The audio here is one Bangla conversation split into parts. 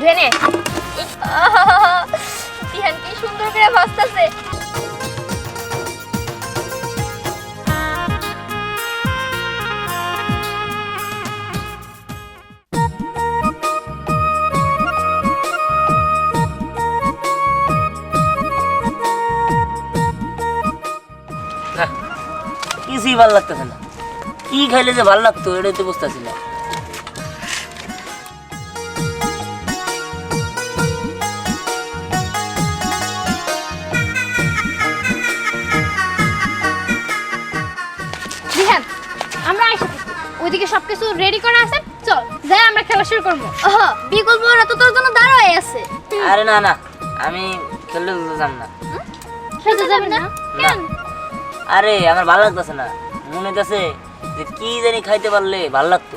ধুয়ে নে। দিহান কি সুন্দর করে ভাসতেছে। লাগতেছে না। কি খাইলে যে ভালো লাগতো, এটাই তো বুঝতেছি সবকিছু রেডি করা আছে? চল যাই আমরা খেলা শুরু করব। ওহ বিকল্প ওরা তো তোর জন্য দাঁড়ায় আছে। আরে না না আমি খেলতে খেলতে যাম না। খেলতে যাবি না? কেন? আরে আমার ভালো লাগতেছে না। মনে হইতেছে যে কি জানি খাইতে পারলে ভালো লাগতো।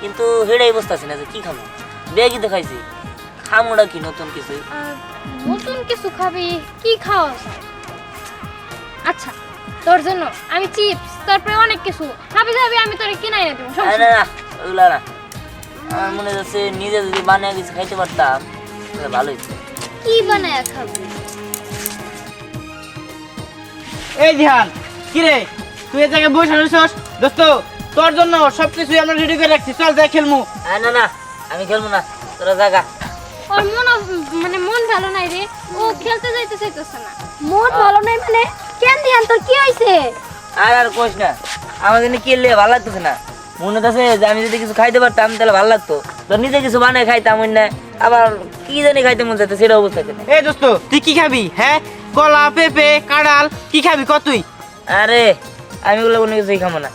কিন্তু হেডাই বুঝতেছি না যে কি খাব। বেগি তো খাইছি। খামোটা কি নতুন কিছু? নতুন কিছু খাবি? কি খাওয়া আচ্ছা তোর জন্য আমি চিপস তারপরে অনেক কিছু। খাবি যাবি আমি তোরে কিনাই না দেবো না না ওগুলা না। আমার মনে হচ্ছে নিজে যদি বানিয়ে কিছু খাইতে পারতাম তাহলে ভালো হইতো। কি বানায় খাবি? এই ধ্যান কি রে? তুই এ জায়গায় বসে রয়েছস দোস্ত তোর জন্য সবকিছু আমরা রেডি করে রাখছি। চল যাই খেলমু। আরে না না আমি খেলব না তোরা জাগা। ওর মন মানে মন ভালো নাই রে ও খেলতে যাইতে চাইতেছে না। মন ভালো নাই মানে? কেন দিয়ান তোর কি হইছে? আর আর না আমার জন্য কি এলে ভালো লাগতেছে না? মনে হচ্ছে যে আমি যদি কিছু খাইতে পারতাম তাহলে ভালো লাগতো। তো নিজে কিছু বানিয়ে খাইতাম অন্য। আবার কি জানি খাইতে মন চাইতে সেটা অবস্থা কেন এই দোস্ত তুই কি খাবি হ্যাঁ? কলা পেঁপে কাঁড়াল কি খাবি কত তুই? আরে আমি ওগুলো কোনো কিছুই খাব না।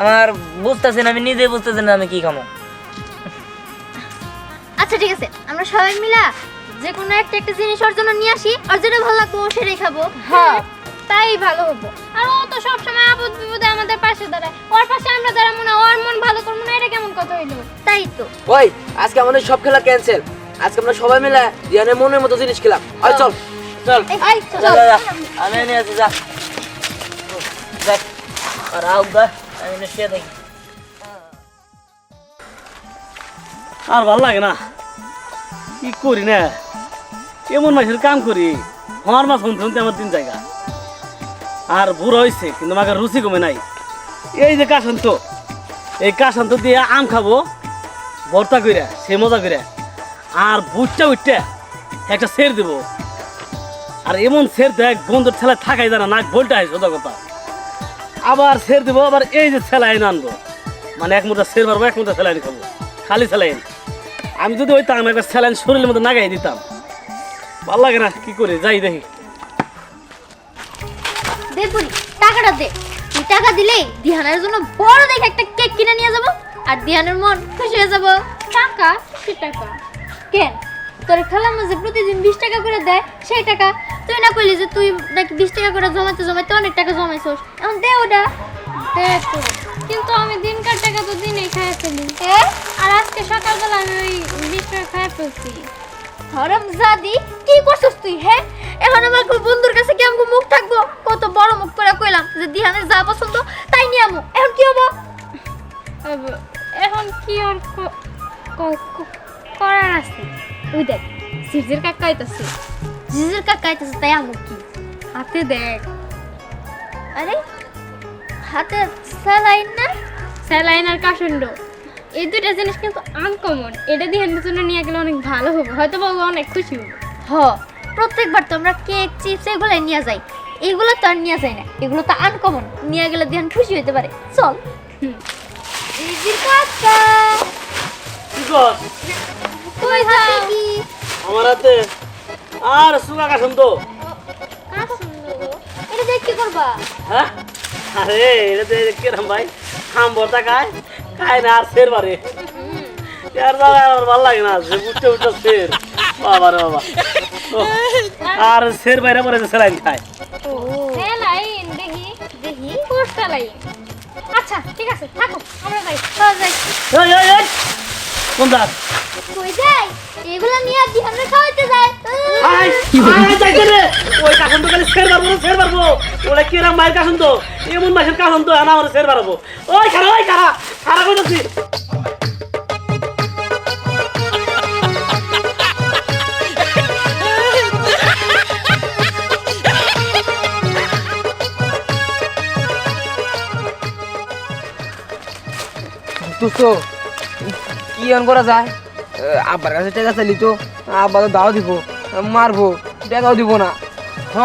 আমার বুঝতেছে না আমি নিজে বুঝতেছি না আমি কি খাব আচ্ছা ঠিক আছে আমরা সবাই মিলা যে কোনো একটা একটা জিনিস ওর জন্য নিয়ে আসি আর যেটা ভালো লাগবে ও সেটাই খাব। হ্যাঁ। তাই ভালো হব। আর ও তো সব সময় আপদ বিপদে আমাদের পাশে দাঁড়ায়। ওর পাশে আমরা দাঁড়াবো না ওর মন ভালো করব না এটা কেমন কথা হইল? তাই তো। ওই আজকে আমাদের সব খেলা ক্যান্সেল আজকে আমরা সবাই মিলে রিয়ানের মনের মতো জিনিস খেলাম। আর চল। চল। এই যা, চল। আমি নিয়ে আছি যা। দেখ আর আউ গা আমি এনে শুয়ে থাকি। আর ভালো লাগে না। কি করি না? এমন মাসের কাম করি। আমার মাছ শুনতে শুনতে আমার তিন জায়গা। আর বুড়ো হয়েছে কিন্তু আমাকে রুচি কমে নাই। এই যে কাশান্ত, এই কাশান্ত দিয়ে আম খাব, ভর্তা কইরা, সে মজা কইরা, আর বুটটা উঠটা একটা সের দেব। আর এমন সের দেখ বন্ধুর ছেলে থাকাই জানা, নাক ভোল্টা হয় সোজা কথা। আবার সের দেবো, আবার এই যে স্যালাইন আনব। মানে এক মুদ্রা সের মারবো, এক মুদ্রা স্যালাইন খাব, খালি স্যালাইন আমি যদি ওইতাম একটা স্যালাইন শরীরের মধ্যে নাগাই দিতাম। ভালো লাগে না, কি করি, যাই দেখি। টাকাটা দে। তুই টাকা দিলেই দিহানের জন্য বড় দেখে একটা কেক কিনে নিয়ে যাব আর দিহানের মন খুশি হয়ে যাব। টাকা? কি টাকা? কেন? তোর খালা মাঝে প্রতিদিন বিশ টাকা করে দেয় সেই টাকা। তুই না কইলি যে তুই নাকি বিশ টাকা করে জমাতে জমাতে অনেক টাকা জমাইছস। এখন দে ওটা। দে তো। কিন্তু আমি দিনকার টাকা তো দিনেই খাই ফেলি। আর আজকে সকালবেলা আমি ওই বিশ টাকা খাই ফেলছি। হরম জাদি কি করছিস তুই হ্যাঁ? এখন আমার কোন বন্ধুর কাছে কি আমগো মুখ থাকব? কত বড় মুখ করে কইলাম যে দিহানের যা পছন্দ তাই নিয়ে আমু। এখন কি হব? এখন কি আর করার আছে? ওই দেখ সিজের কাকা আইতাছে। সিজের কাকা আইতাছে তাই আমু কি? হাতে দেখ। আরে হাতে স্যালাইন না? স্যালাইন আর কাশুন্ড এই দুইটা জিনিস কিন্তু আনকমন এটা দিয়ে জন্য নিয়ে গেলে অনেক ভালো হবে। হয়তো বাবু অনেক খুশি হবে। হ প্রত্যেকবার তো আমরা কেক চিপস এগুলো নিয়ে যাই। এগুলো তো আর নিয়ে যাই না। এগুলো তো আনকমন নিয়ে গেলে দিহান খুশি হইতে পারে। চল। কি আমার হাতে আর সুগা কাশন তো। এটা দেখ কি করবা? হ্যাঁ? আরে এটা তো কিরম ভাই? খাম ভর্তা খায় খায় না আর সের বারে আর বাবা আমার ভালো লাগে না যে উঠতে উঠতে সের বাবা রে বাবা। আর সের বাইরে পরে যে সেলাইন খায়। দেখি দেখি আচ্ছা ঠিক আছে থাকো আমরা যাই। যাই কোন দাঁত কই যাই? এগুলা নিয়ে দিহানে খাওয়াইতে যায় আই আই যাইতে রে ওই কাখন তো খালি শের মারবো শের মারবো। ওরা কিরাম মায়ের কাকুন তো? এমন মাসের কাকুন তো আনা আমার শের মারবো। ওই খারা ওই খারা খারা কইতাছি দোস্ত কি অন করা যায়। আব্বার কাছে তো, আব্বা তো দাও দিব, মারবো দিব না। হ,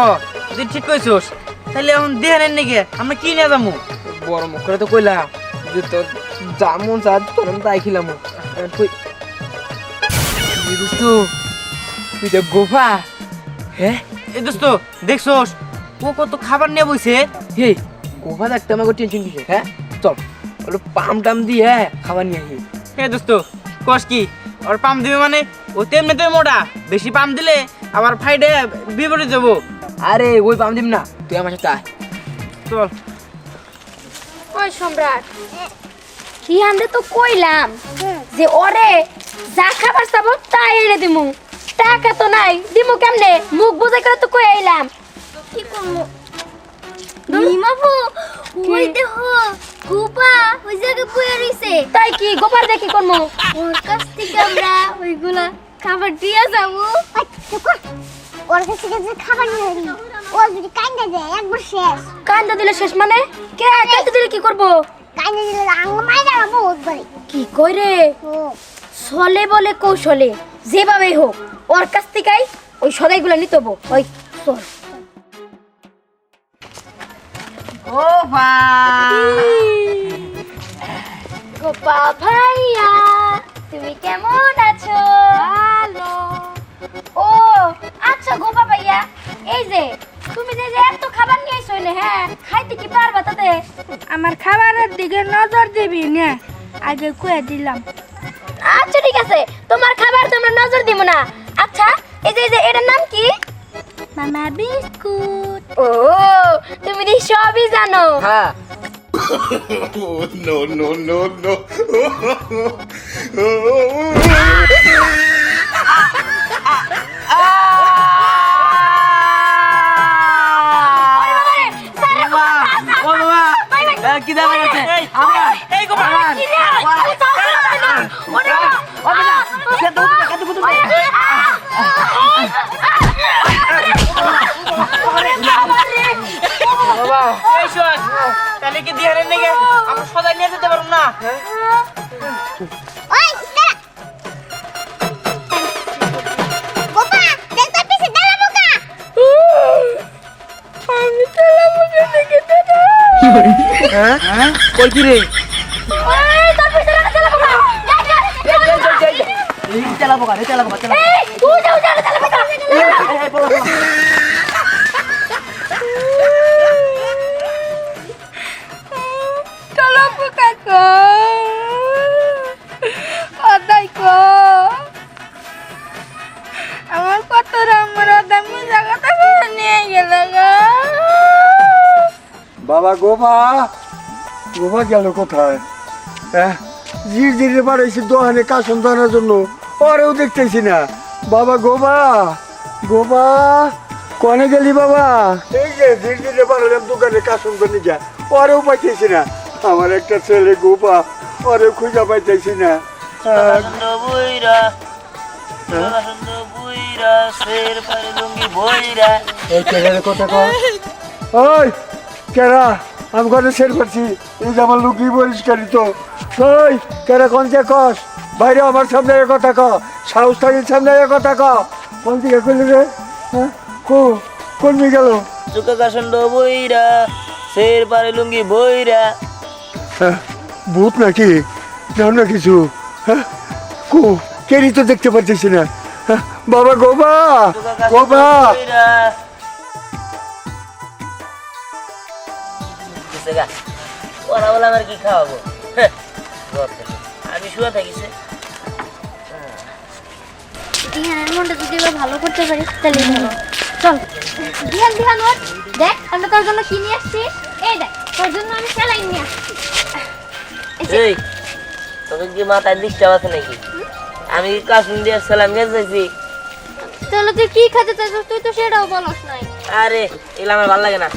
তুই ঠিক কইছস। তাহলে এখন নাকি, আমরা কি নিয়ে যাব বড় মুখ করে তো কইলা, যে তোর তোর আমি তাই খিলাম। তুই দোস্ত তো গোফা হ্যাঁ দোস্ত ও কত খাবার নিয়ে বইছে। হে, গোফা থাকতে আমাকে টেনশন কিসে হ্যাঁ? চল ওটা পাম টাম দিয়ে খাবার নিয়ে আসি হে দোস্ত কস কি? ওর পাম দিবে মানে? ও তেমনি তেমনি মোটা বেশি পাম দিলে আবার ফাইডে বিপরীত যাব আরে ওই পাম দিম না তুই আমার সাথে আয়। চল। ওই সম্রাট? রিহানরে তো কইলাম যে ওরে যা খাবার চাবো তাই এনে দিমু। টাকা তো নাই দিমু কেমনে? মুখ বুঝে করে তো কই আইলাম। কি করমু নিমাবু ওই দেখো গোপা ওই জায়গায় বইয়া রইছে। তাই কি? গোপার দেখি করমু ওর কাছ থেকে আমরা ওইগুলা খাবার দিয়া যাব। ওর কাছে যে খাবার নিয়ে আসি ও যদি কান্দা দেয় একবার শেষ। কান্দা দিলে শেষ মানে? কে কান্দা দিলে কি করব? কান্দা দিলে আঙ্গ মাইরা বহুত বলে কি কই রে? ও। ছলে বলে কৌশলে যেভাবেই হোক ওর কাছ থেকেই ওই সদাইগুলো নিতে হব। ওই চল। গোপা ভাইয়া তুমি কেমন আছো? ভালো। ও আচ্ছা গোপা ভাইয়া এই যে তুমি যে এত খাবার নিয়ে না হ্যাঁ খাইতে কি পারবা তাতে? আমার খাবারের দিকে নজর দিবি না আগে কয়ে দিলাম। আচ্ছা ঠিক আছে তোমার খাবার তোমরা নজর দিব না। আচ্ছা এই যে এই যে এটার নাম কি? মামা বিস্কুট। ও তুমি সবই জানো হ্যাঁ no, no, no, no. ও বাবা কি আমার এই শোন তাহলে কি দিহানের নাকি আমরা সদাই নিয়ে যেতে পারব না হ্যাঁ কই কি রে চালাবো চালাবো বাবা গোপা গোপা গেল কোথায়? হ্যাঁ জির জিরে বাড়াইছি দোকানে কাসন দানার জন্য। পরেও দেখতেছি না। বাবা গোপা গোপা কনে গেলি বাবা? এই যে ধীরে ধীরে বাড়ালাম দোকানে কাসন দানি যা। পরেও পাইতেছি না। আমার একটা ছেলে গোপা পরে খুঁজে পাইতেছি না। কথা কেরা? আমি ঘরে সের করছি। এই যে আমার লুকি তো ওই কেরা কোন যে কস? বাইরে আমার সামনে এ কথা ক সাহস থাকির সামনে এ কথা ক কোন দিকে করলি রে? হ্যাঁ? কো? কোন দিকে গেল? চুকা কাসন্ড বইরা শের পারে লুঙ্গি বইরা। হ্যাঁ, ভূত নাকি? নাম না কিছু? হ্যাঁ? কো? কেরি তো দেখতে পাচ্ছিস না। হ্যাঁ, বাবা গোবা! গোবা! গা ওরা বলে আমার কি খাওয়াবো। আমি শুয়ে থাকিছে দিহানের মনটা যদি এবার ভালো করতে পারি তাহলে ভালো চল। দিহান দিহান ওঠ। দেখ আমরা তোর জন্য কি নিয়ে আসছি? এই দেখ তোর জন্য আমি স্যালাইন নিয়ে আসছি। এই তোকে কি মাথায় ডিস্টার্ব আছে নাকি? আমি দিয়ে তাহলে তুই কি খেতে চাইছিস? তুই তো সেটাও বলস নাই। আরে এগুলো আমার ভালো লাগে না।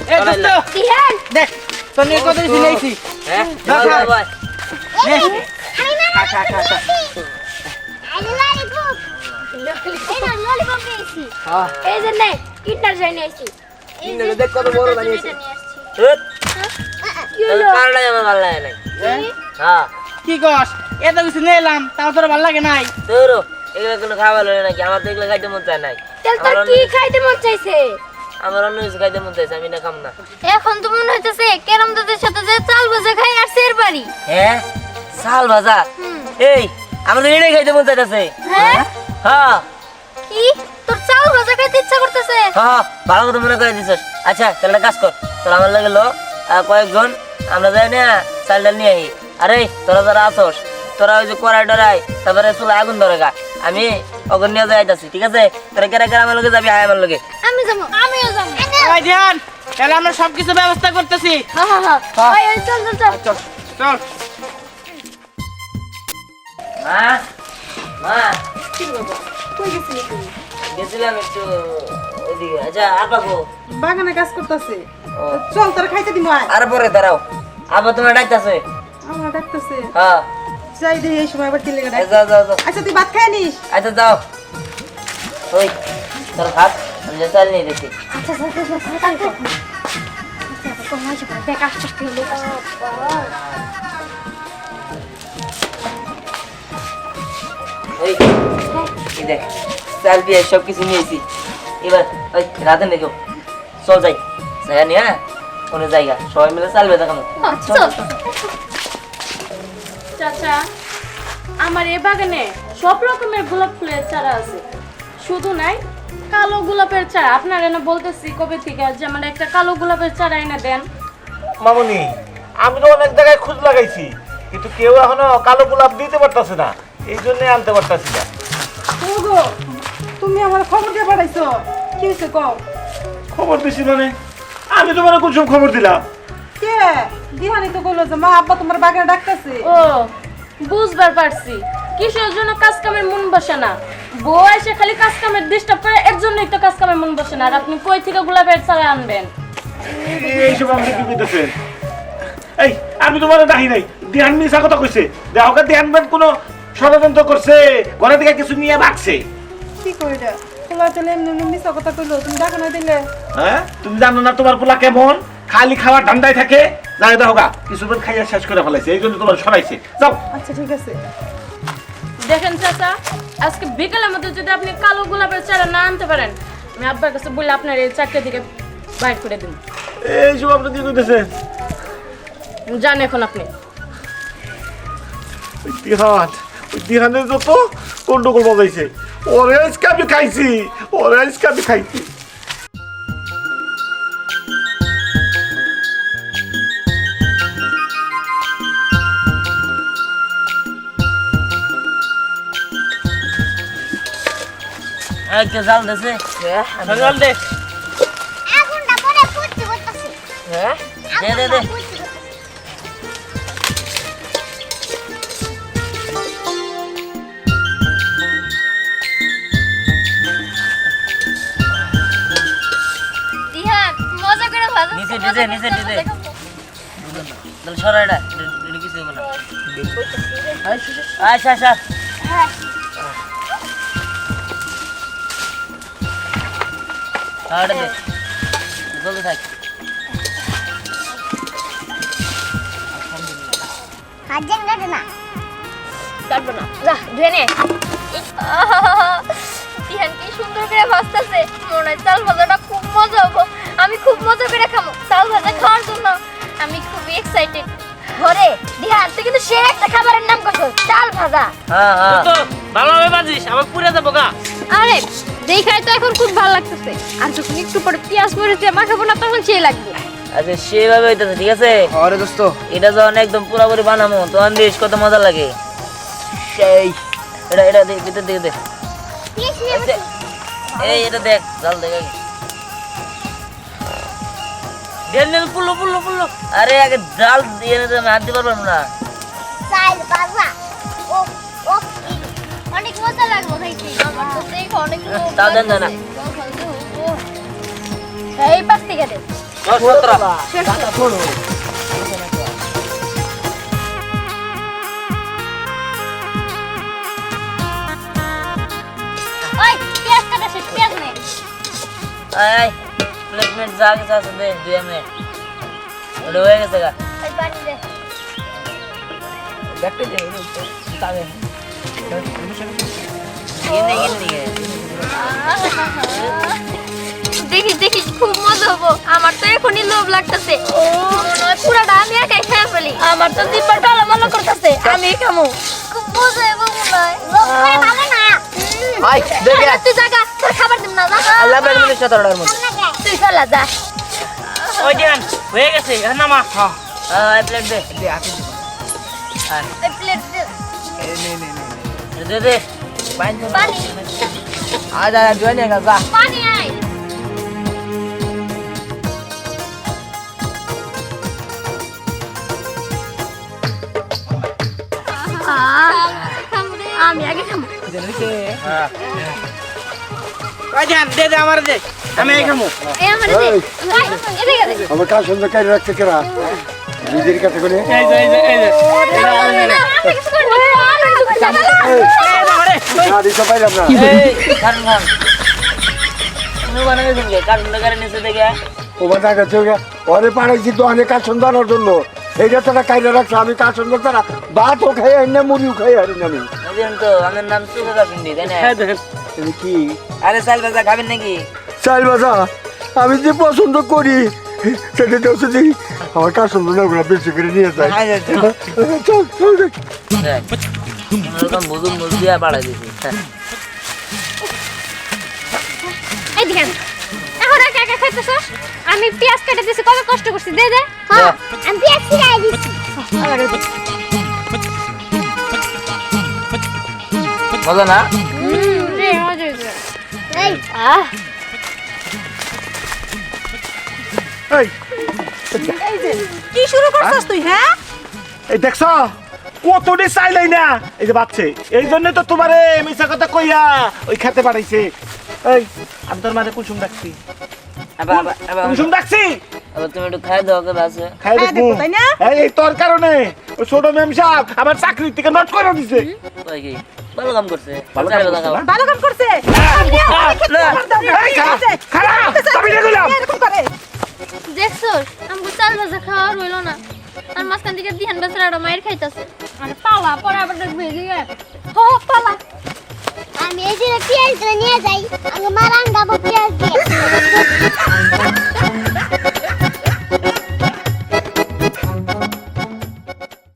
দিহান! দেখ। কত নিয়েছি। হ্যাঁ। হ্যাঁ কত লাগে না। হ্যাঁ? কি কস? এত কিছু নিয়ে তাও তোর ভালো লাগে নাই? তোর এগুলো কোনো খাবার নাকি? আমার তো এগুলো খাইতে মন চায় নাই। কি খাইতে মন চাইছে? আমার অন্য কিছু খাইতে মন চাইছে আমি না খাম না। এখন তো মনে হইতেছে কেরম দাদের সাথে যে চাল ভাজা খাই আর সের বাড়ি। হ্যাঁ শাল ভাজা? এই আমাদের এটাই খাইতে মন চাইতেছে। হ্যাঁ? হ্যাঁ। কি? তোর চাল ভাজা খাইতে ইচ্ছা করতেছে? হ্যাঁ ভালো কথা মনে করে দিছিস। আচ্ছা তাহলে কাজ কর। তোর আমার লাগে লো কয়েকজন আমরা যাই না চাল ডাল নিয়ে আহি। আরে তোরা যারা আসস তোরা ওই যে কড়াই ডরাই তারপরে চুলা আগুন ধরে গা। আমি অগুন নিয়ে যাই যাচ্ছি ঠিক আছে? তোরা কেরা কেরা আমার লগে যাবি? আয় আমার লগে। আমি যাব। আমিও যাব। ওই ধ্যান তাহলে আমরা সবকিছু ব্যবস্থা করতেছি। হ্যাঁ হ্যাঁ হ্যাঁ চল চল চল। চল মা মা। গেছিলাম একটু ওইদিকে। আচ্ছা আর পাবো বাগানে কাজ করতেছে। ও। চল তোর খাইতে দিব আয়। আর পরে দাঁড়াও। আবার তোমার ডাকতেছে? আমার ডাকতেছে। হ্যাঁ। যাই দে এই সময় আবার কি লেগে যাও যাও যাও। আচ্ছা তুই ভাত খাই নিস? আচ্ছা যাও। ওই তোর হাত আমি যে চাল নিয়ে দেখি আচ্ছা আচ্ছা পড়ে দেখ চাল দিয়ে সব কিছু নিয়েছি। এবার ওই রাতে দেখো। চল যাই। জায়গা নিয়ে হ্যাঁ? কোনো জায়গা। সবাই মিলে চাল বেঁধে খাব। চল। চাচা আমার এ বাগানে সব রকমের গোলাপ ফুলের চারা আছে। শুধু নাই কালো গোলাপের চারা। আপনার এনে বলতেছি কবে থেকে যে আমার একটা কালো গোলাপের চারা এনে দেন। মামুনি আমি তো অনেক জায়গায় খোঁজ লাগাইছি কিন্তু কেউ এখনও কালো গোলাপ দিতে পারতাছে না। এই জন্য আনতে পারতাছি না। ওগো তুমি আমার খবর দিয়ে পাঠাইছো। কি হয়েছে কও? খবর দিছি মানে? আমি তোমার কুসুম খবর দিলাম। কে? দিহানি তো কইলো যে মা আব্বা তোমার বাগানে ডাকতেছে। ও বুঝবার পারছি। কিসের জন্য কাজ কামের মন বসে না? বউ এসে খালি কাজ কামের ডিস্টার্ব করে এর জন্যই তো কাজ কামের মন বসে না। আর আপনি কই থেকে গোলাপের চারা আনবেন? এইসব আপনি কি কইতেছেন এই আমি তোমার ডাকি নাই। ধ্যান মিশা কথা কইছে। ধ্যান ব্যান কোনো ষড়যন্ত্র করছে ঘরে থেকে কিছু নিয়ে ভাগছে কি কইরা? পোলা তেলে এমনি এমনি মিছা কথা কইলো তুমি ডাকা না দিলে? হ্যাঁ? তুমি জানো না তোমার পোলা কেমন? খালি খাওয়ার ধান্দায় থাকে। যাই দেখো গা কিছুক্ষণ খাইয়া শেষ করে ফেলাইছে এই জন্য তোমার সরাইছে। যাও। আচ্ছা ঠিক আছে। দেখেন চাচা আজকে বিকেলের মধ্যে যদি আপনি কালো গোলাপের চারা না আনতে পারেন আমি আব্বার কাছে বললে আপনার এই চারটে দিকে বাইর করে দিন এইসব আপনি কি কইতেছেন যান এখন আপনি। দিহান দিহানের যত গন্ডগোল বাজাইছে আজকে আমি খাইছি ওরে আজকে আমি খাইছি। কে জাল দেছে? চল দে। আগুনটা পরে ফুটতে করতেছে হ্যাঁ? দে দে দে। নিচে, নিচে, নিচে, নিচে। তাহলে সরা এটা। কিছু হবে না। আচ্ছা আচ্ছা হ্যাঁ দে। জলদি থাক। হাত কাটে না কাটবো না। যা ধুয়ে নে। দিহান কি সুন্দর করে ভাজতেছে। মনে হয় চাল ভাজাটা খুব মজা হব। আমি খুব মজা করে খাব চাল ভাজা খাওয়ার জন্য। আমি খুবই এক্সাইটেড ঘরে দিহান তুই কিন্তু সে একটা খাবারের নাম করছ চাল ভাজা। হ্যাঁ হ্যাঁ। ভালোভাবে বাজিস আমার পুরে যাব গা। আরে দেখাই তো এখন খুব ভালো লাগতেছে। আর যখন একটু পরে পেঁয়াজ মরিচ দিয়ে মাখাবো না তখন সেই লাগবে। আচ্ছা সেভাবে হইতেছে ঠিক আছে? আরে দোস্ত। এটা যখন একদম পুরোপুরি বানামো তখন কত মজা লাগে। সেই। এটা এটা দেখ ভিতর দিকে দেখ দেখ। এই এটা দেখ জাল দেখ আগে। পুল্লো পুল্লো পুল্লো আরে আগে জাল দিয়ে হাত দিতে পারব না। ও অনেক মজা লাগবে খাইতে। আমার তো দেখো অনেক দেন না। লাগতেছে। এই পাশ থেকে দে। আছে দে দুই মিনিট দেখি দেখি খুব মজা হব। আমার তো এখনই লোভ লাগতেছে। পুরাটা আমি একাই খেয়ে ফেলি। আমার তো জিব্বার টালামালা করতেছে আমি খামু। খুব মজা হব মনে হয়। লোক খায় ভালো না। আই দেখে তুই জায়গা তোর খাবার দিম না আল্লাহ ব্যাগ মিলে সাথে অর্ডার মধ্যে। তুই চলা যা। ওই দিহান হয়ে গেছে এখন নামা। হ্যাঁ প্লেট দে। দে আপনি প্লেট দে। দে আজ আজ জয়েন হয়ে গেছে পানি আয়। আমি আগে খাব জানিছে দে দে আমার দে। আমি এই খামু। আমার কাজ সুন্দর কাজ রাখতে কেরা? নিজের কাছে করে এই যে এই যে। এই যে আমি কাজ সুন্দর তারা ভাতও খাই না মুড়িও খাই আর আমি। তো আমার নাম হ্যাঁ কি? আরে চাল ভাজা খাবেন নাকি? চাল বাজা আমি যে পছন্দ করি। সেটা তো শুধু আমার কাজ সুন্দর না ওগুলো বেশি করে নিয়ে যায়। চল। চল দেখ। দেখ, এরকম বুঝুন বুঝ দিয়া বাড়াই দিছি হ্যাঁ। এখন একা একা খাইতেছস? আমি পেঁয়াজ কেটে দিছি কবে কষ্ট করছি দে দে। হ্যাঁ আমি পেঁয়াজ ছিড়াই দিচ্ছি মজা না? রে মজা হয়েছে এই আহ। এই কি শুরু করছস তুই হ্যাঁ? এই দেখছ কতটি চাইলাই না? এই যে বাচ্চে এই জন্য তো তোমারে মিশা কথা কইয়া ওই খেতে পাঠাইছে এই আমি তোর মাঝে কুসুম ডাকছি। কুসুম ডাকছি? তুমি একটু খাই দাও আছে খাই খাই দেখব। দেখব, তাই না? এই এই তোর কারণে ওই ছোট মেম সাহেব আমার চাকরি থেকে নট করে দিছে। ভালো কাম করছে। ভালো কাম করছে খাও না? ভালো কাম করছে। এই খারাপ আমি দেখছস আমগো চাল ভাজা খাওয়া রইল না। আর মাঝখান থেকে দিহান বেচারা মায়ের খাইতেছে। আর পালা পরে আবার দেখবে এদিকে। হো পালা। আমি এই যে পেঁয়াজ নিয়ে যাই আমি মারান গাবো পেঁয়াজ দিয়ে।